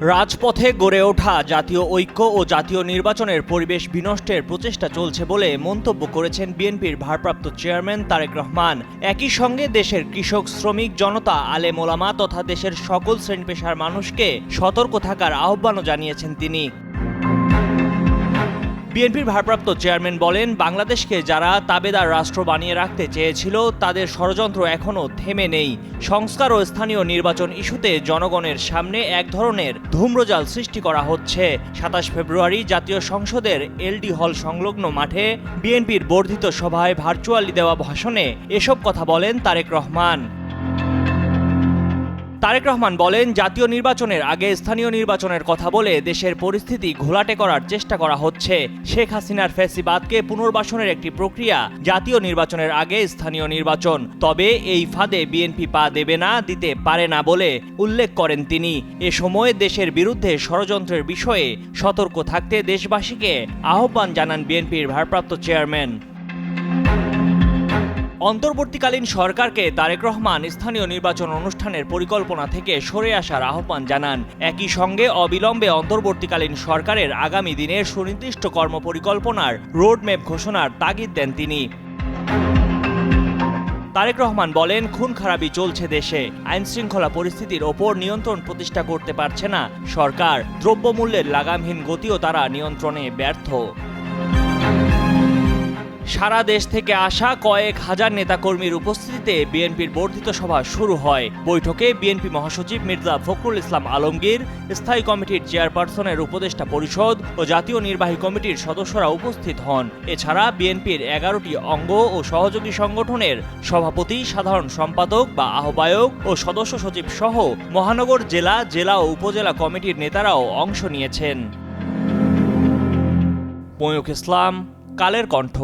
রাজপথে গড়ে ওঠা জাতীয় ঐক্য ও জাতীয় নির্বাচনের পরিবেশ বিনষ্টের প্রচেষ্টা চলছে বলে মন্তব্য করেছেন বিএনপির ভারপ্রাপ্ত চেয়ারম্যান তারেক রহমান। একই সঙ্গে দেশের কৃষক, শ্রমিক, জনতা আলে মোলামা তথা দেশের সকল শ্রেণি পেশার মানুষকে সতর্ক থাকার আহ্বানও জানিয়েছেন তিনি। বিএনপির ভারপ্রাপ্ত চেয়ারম্যান বলেন, বাংলাদেশকে যারা তাবেদার রাষ্ট্র বানিয়ে রাখতে চেয়েছিল, তাদের ষড়যন্ত্র এখনও থেমে নেই। সংস্কার ও স্থানীয় নির্বাচন ইস্যুতে জনগণের সামনে এক ধরনের ধূম্রজাল সৃষ্টি করা হচ্ছে। সাতাশ ফেব্রুয়ারি জাতীয় সংসদের এলডি হল সংলগ্ন মাঠে বিএনপির বর্ধিত সভায় ভার্চুয়ালি দেওয়া ভাষণে এসব কথা বলেন তারেক রহমান। তারেক রহমান বলেন, জাতীয় নির্বাচনের আগে স্থানীয় নির্বাচনের কথা বলে দেশের পরিস্থিতি ঘোলাটে করার চেষ্টা করা হচ্ছে। শেখ হাসিনার ফেসিবাদকে পুনর্বাসনের একটি প্রক্রিয়া জাতীয় নির্বাচনের আগে স্থানীয় নির্বাচন। তবে এই ফাঁদে বিএনপি পা দেবে না, দিতে পারে না বলে উল্লেখ করেন তিনি। এ সময় দেশের বিরুদ্ধে ষড়যন্ত্রের বিষয়ে সতর্ক থাকতে দেশবাসীকে আহ্বান জানান বিএনপির ভারপ্রাপ্ত চেয়ারম্যান। অন্তর্বর্তীকালীন সরকারকে তারেক রহমান স্থানীয় নির্বাচন অনুষ্ঠানের পরিকল্পনা থেকে সরে আসার আহ্বান জানান। একই সঙ্গে অবিলম্বে অন্তর্বর্তীকালীন সরকারের আগামী দিনের সুনির্দিষ্ট কর্মপরিকল্পনার রোডম্যাপ ঘোষণার তাগিদ দেন তিনি। তারেক রহমান বলেন, খুন খারাপি চলছে দেশে। আইন শৃঙ্খলা পরিস্থিতির ওপর নিয়ন্ত্রণ প্রতিষ্ঠা করতে পারছে না সরকার। দ্রব্যমূল্যের লাগামহীন গতিও তারা নিয়ন্ত্রণে ব্যর্থ। সারা দেশ থেকে আসা কয়েক হাজার নেতাকর্মীর উপস্থিতিতে বিএনপির বর্ধিত সভা শুরু হয়। বৈঠকে বিএনপি মহাসচিব মির্জা ফখরুল ইসলাম আলমগীর, স্থায়ী কমিটির চেয়ারপারসনের উপদেষ্টা পরিষদ ও জাতীয় নির্বাহী কমিটির সদস্যরা উপস্থিত হন। এছাড়া বিএনপির এগারোটি অঙ্গ ও সহযোগী সংগঠনের সভাপতি, সাধারণ সম্পাদক বা আহ্বায়ক ও সদস্য সচিব সহ মহানগর জেলা জেলা ও উপজেলা কমিটির নেতারাও অংশ নিয়েছেন। ময়ূখ ইসলাম, কালের কণ্ঠ।